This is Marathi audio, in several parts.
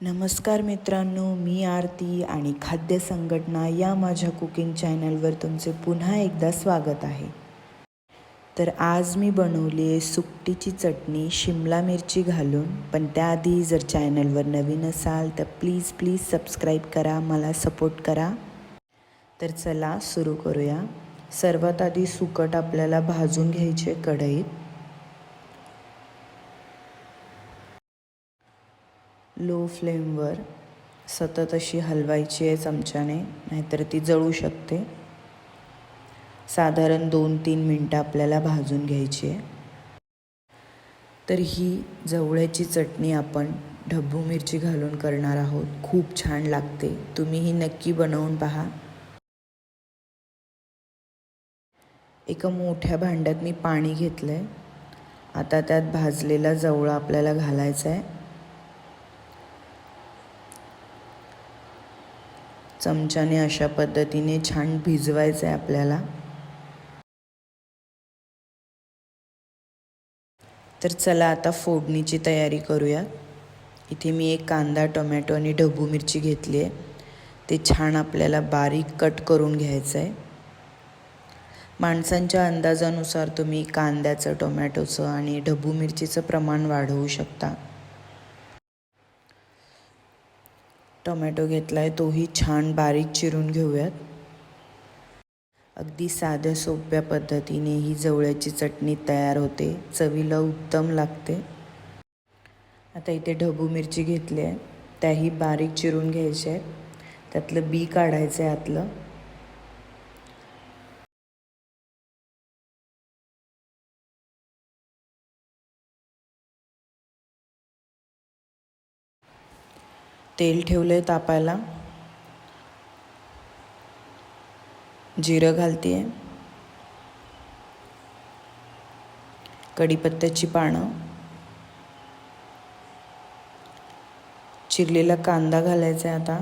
नमस्कार मित्रांनो मी आरती आणि खाद्य संघटना या माझ्या कुकिंग चॅनलवर तुमचे पुन्हा एकदा स्वागत आहे. तर आज मी बनवली आहे सुकटीची चटणी शिमला मिरची घालून. पण त्याआधी जर चॅनलवर नवीन असाल तर प्लीज प्लीज सबस्क्राईब करा मला सपोर्ट करा. तर चला सुरू करूया. सर्वात आधी सुकट आपल्याला भाजून घ्यायचे कढईत. लो फ्लेमवर सतत अशी हलवायची आहे चमच्याने नाहीतर ती जळू शकते. साधारण दोन तीन मिनटं आपल्याला भाजून घ्यायची आहे. तर ही जवळ्याची चटणी आपण ढब्बू मिरची घालून करणार आहोत. खूप छान लागते. तुम्ही ही नक्की बनवून पहा. एका मोठ्या भांड्यात मी पाणी घेतलं आहे आता त्यात भाजलेला जवळा आपल्याला घालायचा आहे. चमच्याने अशा पद्धतीने छान भिजवायचं आहे आपल्याला. तर चला आता फोडणीची तयारी करूया. इथे मी एक कांदा टोमॅटो आणि ढबू मिरची घेतली आहे. ते छान आपल्याला बारीक कट करून घ्यायचं आहे माणसांच्या अंदाजानुसार तुम्ही कांद्याचं टोमॅटोचं आणि ढबू मिरचीचं प्रमाण वाढवू शकता. टोमॅटो घेतला आहे तोही छान बारीक चिरून घेऊयात. अगदी साध्या सोप्या पद्धतीने ही जवळ्याची चटणी तयार होते. चवीला उत्तम लागते. आता इथे ढबू मिरची घेतली आहे. त्याही बारीक चिरून घ्यायच्या आहेत. त्यातलं बी काढायचं आहे आतलं. तेल ठेवलं आहे तापायला. जिरं घालते आहे कढीपत्त्याची पानं. चिरलेला कांदा घालायचा आहे आता.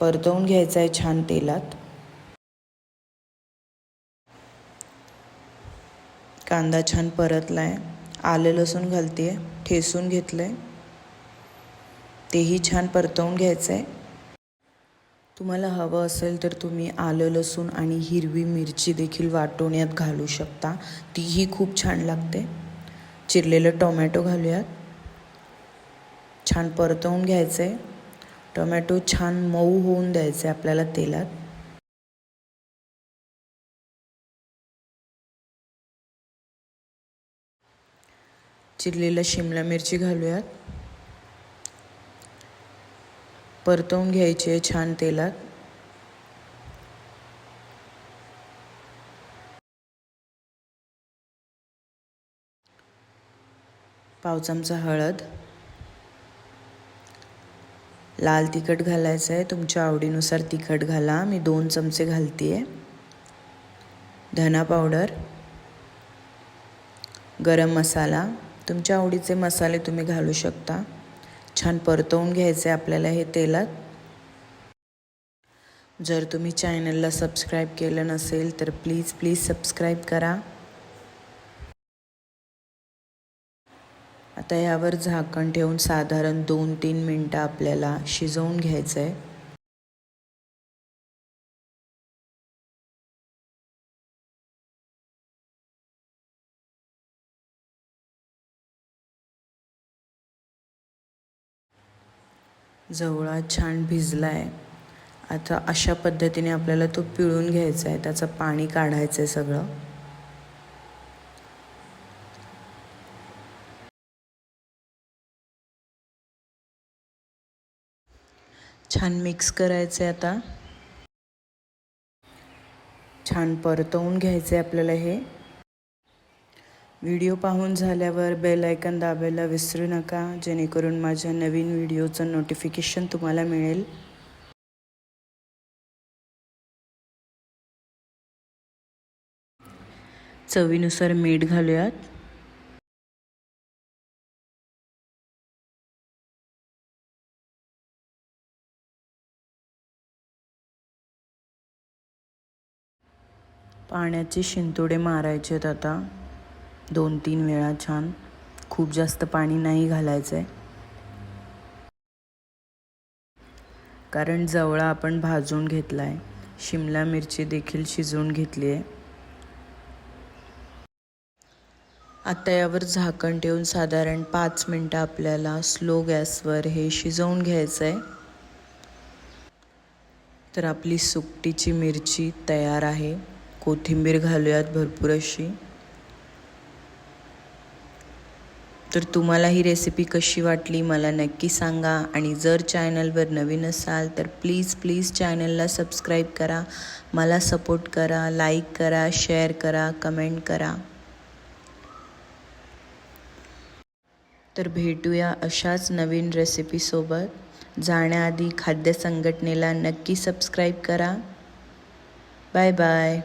परतवून घ्यायचा आहे छान तेलात. कांदा छान परतला आहे आलं लसूण घालते आहे ठेसून घेतलं आहे तेही छान परतवून घ्यायचं आहे तुम्हाला हवं असेल तर तुम्ही आलं लसूण आणि हिरवी मिरची देखील वाटवण्यात घालू शकता. तीही खूप छान लागते. चिरलेलं टोमॅटो घालूयात. छान परतवून घ्यायचं आहे टोमॅटो छान मऊ होऊन द्यायचं आहे आपल्याला तेलात. चिरलेलं शिमला मिरची घालूयात. परतवून घ्यायची आहे छान तेलात. पाव चमचा हळद. लाल तिखट घालायचं आहे. तुमच्या आवडीनुसार तिखट घाला. मी दोन चमचे घालते आहे धना पावडर. गरम मसाला. तुमच्या आवडीचे मसाले तुम्ही घालू शकता. छान परतवून घ्यायचे आपल्याला हे तेलात. जर तुम्ही चॅनलला सबस्क्राईब केलं नसेल तर प्लीज प्लीज सबस्क्राईब करा. आता यावर झाकण ठेवून साधारण दोन तीन मिनटं आपल्याला शिजवून घ्यायचं आहे जवळा छान भिजला आहे आता अशा पद्धतीने आपल्याला तो पिळून घ्यायचा आहे त्याचं पाणी काढायचं आहे सगळं. छान मिक्स करायचं आहे आता. छान परतवून घ्यायचं आहे आपल्याला हे. व्हिडिओ पाहून झाल्यावर बेल आयकन दाबायला विसरू नका जेणेकरून माझ्या नवीन व्हिडिओचं नोटिफिकेशन तुम्हाला मिळेल. चवीनुसार मीठ घालूयात. पाण्याचे शिंतोडे मारायचे आहेत आता. दोन तीन वेळा छान. खूप जास्त पाणी नाही घालायचं आहे कारण जवळा आपण भाजून घेतला आहे शिमला मिरची देखील शिजवून घेतली आहे आता यावर झाकण ठेवून साधारण पाच मिनटं आपल्याला स्लो गॅसवर हे शिजवून घ्यायचं आहे तर आपली सुकटीची मिरची तयार आहे. कोथिंबीर घालूयात भरपूर अशी. तर तुम्हाला ही रेसिपी कशी वाटली मला नक्की सांगा. आणि जर चॅनलवर नवीन असाल तर प्लीज प्लीज चॅनलला सबस्क्राईब करा. मला सपोर्ट करा लाईक करा शेअर करा कमेंट करा. तर भेटूया अशाच नवीन रेसिपीसोबत जाण्याआधी खाद्य संघटनेला नक्की सबस्क्राईब करा. Bye bye